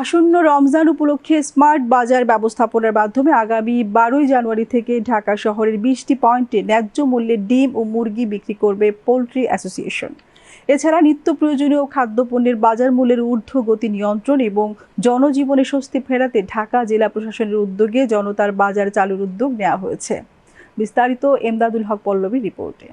আসন্ন রমজান উপলক্ষে স্মার্ট বাজার ব্যবস্থাপনার মাধ্যমে আগামী বারোই জানুয়ারি থেকে ঢাকা শহরের বিশটি পয়েন্টে ন্যায্য মূল্যে ডিম ও মুরগি বিক্রি করবে পোলট্রি অ্যাসোসিয়েশন। এছাড়া নিত্য প্রয়োজনীয় খাদ্যপণ্যের বাজার মূল্যের ঊর্ধ্বগতি নিয়ন্ত্রণ এবং জনজীবনে স্বস্তি ফেরাতে ঢাকা জেলা প্রশাসনের উদ্যোগে জনতার বাজার চালুর উদ্যোগ নেওয়া হয়েছে। বিস্তারিত এমদাদুল হক পল্লবী রিপোর্টে।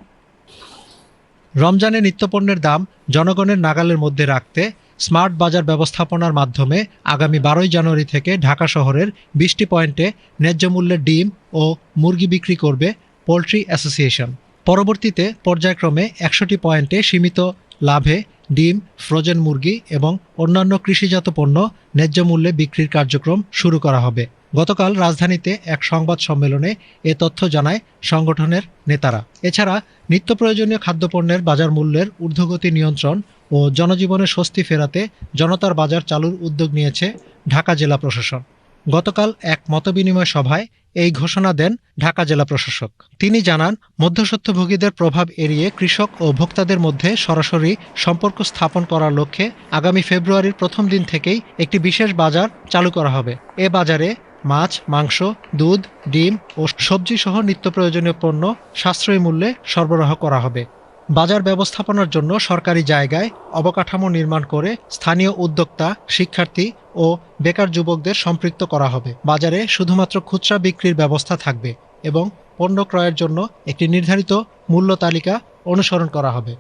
রমজানে নিত্যপণ্যের দাম জনগণের নাগালের মধ্যে রাখতে স্মার্ট বাজার ব্যবস্থাপনার মাধ্যমে আগামী বারোই জানুয়ারি থেকে ঢাকা শহরের বিশটি পয়েন্টে ন্যায্য মূল্যে ডিম ও মুরগি বিক্রি করবে পোলট্রি অ্যাসোসিয়েশন। পরবর্তীতে পর্যায়ক্রমে একশোটি পয়েন্টে সীমিত লাভে ডিম, ফ্রোজেন মুরগি এবং অন্যান্য কৃষিজাত পণ্য ন্যায্য মূল্যে বিক্রির কার্যক্রম শুরু করা হবে। গতকাল রাজধানীতে এক সংবাদ সম্মেলনে এ তথ্য জানায় সংগঠনের নেতারা। এছাড়া নিত্য প্রয়োজনীয় খাদ্যপণ্যের বাজার মূল্যের ঊর্ধ্বগতি নিয়ন্ত্রণ ও জনজীবনে স্বস্তি ফেরাতে জনতার বাজার চালুর উদ্যোগ নিয়েছে ঢাকা জেলা প্রশাসন। গতকাল এক মতবিনিময় সভায় এই ঘোষণা দেন ঢাকা জেলা প্রশাসক। তিনি জানান, মধ্যস্বত্বভোগীদের প্রভাব এড়িয়ে কৃষক ও ভোক্তাদের মধ্যে সরাসরি সম্পর্ক স্থাপন করার লক্ষ্যে আগামী ফেব্রুয়ারির প্রথম দিন থেকেই একটি বিশেষ বাজার চালু করা হবে। এ বাজারে মাছ, মাংস, দুধ, ডিম ও সবজি সহ নিত্য প্রয়োজনীয় পণ্য সাশ্রয়ী মূল্যে সরবরাহ করা হবে। বাজার ব্যবস্থাপনার জন্য সরকারি জায়গায় অবকাঠামো নির্মাণ করে স্থানীয় উদ্যোক্তা, শিক্ষার্থী ও বেকার যুবকদের সম্পৃক্ত করা হবে। বাজারে শুধুমাত্র খুচরা বিক্রির ব্যবস্থা থাকবে এবং পণ্য ক্রয়ের জন্য একটি নির্ধারিত মূল্য তালিকা অনুসরণ করা হবে।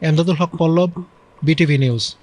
Emdadul Haque Pallab, BTV news.